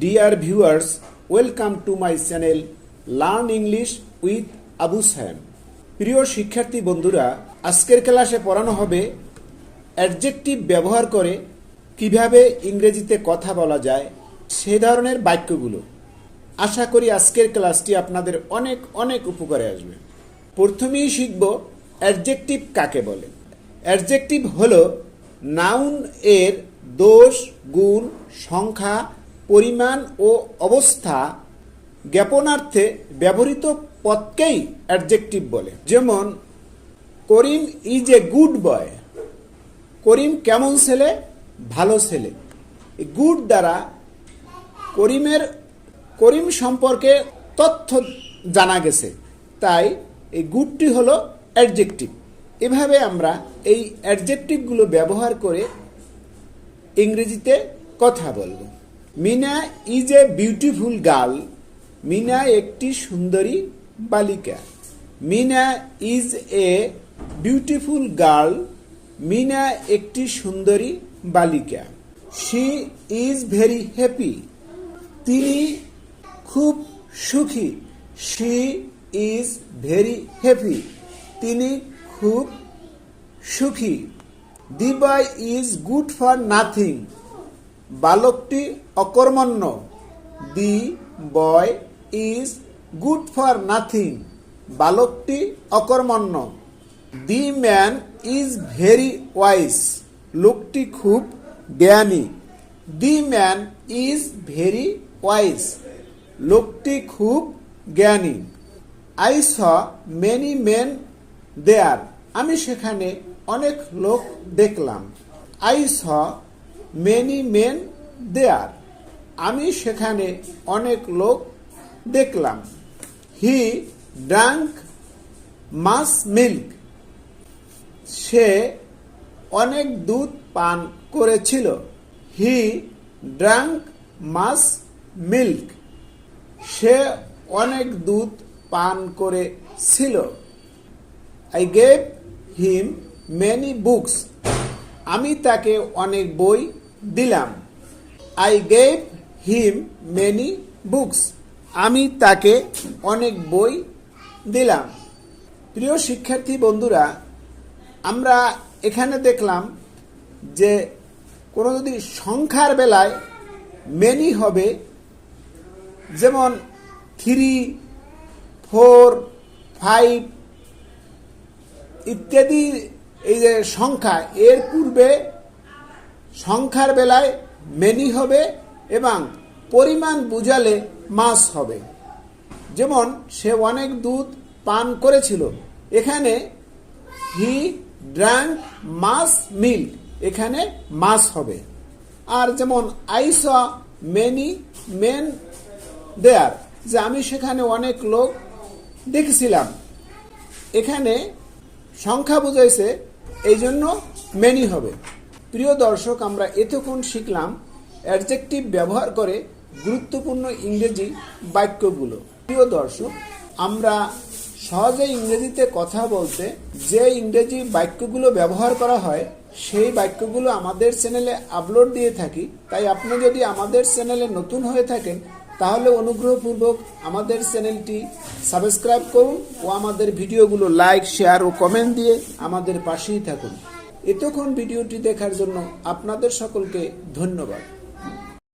Dear viewers welcome to my channel learn English with Abu Saheb প্রিয় শিক্ষার্থী বন্ধুরা, আজকের ক্লাসে পড়ানো হবে অ্যাডজেক্টিভ ব্যবহার করে কীভাবে ইংরেজিতে কথা বলা যায় সে ধরনের বাক্যগুলো। আশা করি আজকের ক্লাসটি আপনাদের অনেক অনেক উপকারে আসবে। প্রথমেই শিখব অ্যাডজেক্টিভ কাকে বলে। অ্যাডজেক্টিভ হলো নাউন এর দোষ, গুণ, সংখ্যা পরিমাণ ও অবস্থা জ্ঞাপনার্থে ব্যবহৃত পদকেই অ্যাডজেক্টিভ বলে। যেমন, করিম ইজ এ গুড বয়। করিম কেমন ছেলে? ভালো ছেলে। গুড দ্বারা করিমের, করিম সম্পর্কে তথ্য জানা গেছে। তাই এই গুডটি হলো অ্যাডজেক্টিভ। এভাবে আমরা এই অ্যাডজেক্টিভগুলো ব্যবহার করে ইংরেজিতে কথা বলব। Mina is a beautiful girl Mina একটি সুন্দরী বালিকা। Mina is a beautiful girl Mina একটি সুন্দরী বালিকা। শি ইজ ভেরি হ্যাপি তিনি খুব সুখী। শি ইজ ভেরি হ্যাপি তিনি খুব সুখী। The boy is good for nothing বালকটি অকর্মণ্য। The boy is good for nothing. বালকটি অকর্মণ্য। The man is very wise. লোকটি খুব জ্ঞানী। The man is very wise. লোকটি খুব জ্ঞানী। I saw many men there. আমি সেখানে অনেক লোক দেখলাম। I saw many men there আমি সেখানে অনেক লোক দেখলাম। হি ড্রাঙ্ক মাস মিল্ক সে অনেক দুধ পান করেছিল। হি ড্রাঙ্ক মাস মিল্ক সে অনেক দুধ পান করেছিল। I gave him many books আমি তাকে অনেক বই দিলাম। I gave him many books আমি তাকে অনেক বই দিলাম। প্রিয় শিক্ষার্থী বন্ধুরা, আমরা এখানে দেখলাম যে কোনো যদি সংখ্যার বেলায় মেনি হবে, যেমন থ্রি ফোর ফাইভ ইত্যাদি এই যে সংখ্যা, এর পূর্বে সংখ্যার বেলায় মেনি হবে এবং পরিমাণ বুঝালে মাস হবে। যেমন, সে অনেক দুধ পান করেছিল। এখানে হি ড্রাঙ্ক মাস মিল্ক এখানে মাস হবে। আর যেমন আইস মেনি মেন দেয়ার যে আমি সেখানে অনেক লোক দেখেছিলাম। এখানে সংখ্যা বুঝাইছে এই জন্য মেনি হবে। প্রিয় দর্শক, আমরা এতক্ষণ শিখলাম অ্যাডজেক্টিভ ব্যবহার করে গুরুত্বপূর্ণ ইংরেজি বাক্যগুলো। প্রিয় দর্শক, আমরা সহজে ইংরেজিতে কথা বলতে যে ইংরেজি বাক্যগুলো ব্যবহার করা হয়, সেই বাক্যগুলো আমাদের চ্যানেলে আপলোড দিয়ে থাকি। তাই আপনি যদি আমাদের চ্যানেলে নতুন হয়ে থাকেন, তাহলে অনুগ্রহপূর্বক আমাদের চ্যানেলটি সাবস্ক্রাইব করুন ও আমাদের ভিডিওগুলো লাইক, শেয়ার ও কমেন্ট দিয়ে আমাদের পাশেই থাকুন। এতক্ষণ ভিডিওটি দেখার জন্য আপনাদের সকলকে ধন্যবাদ।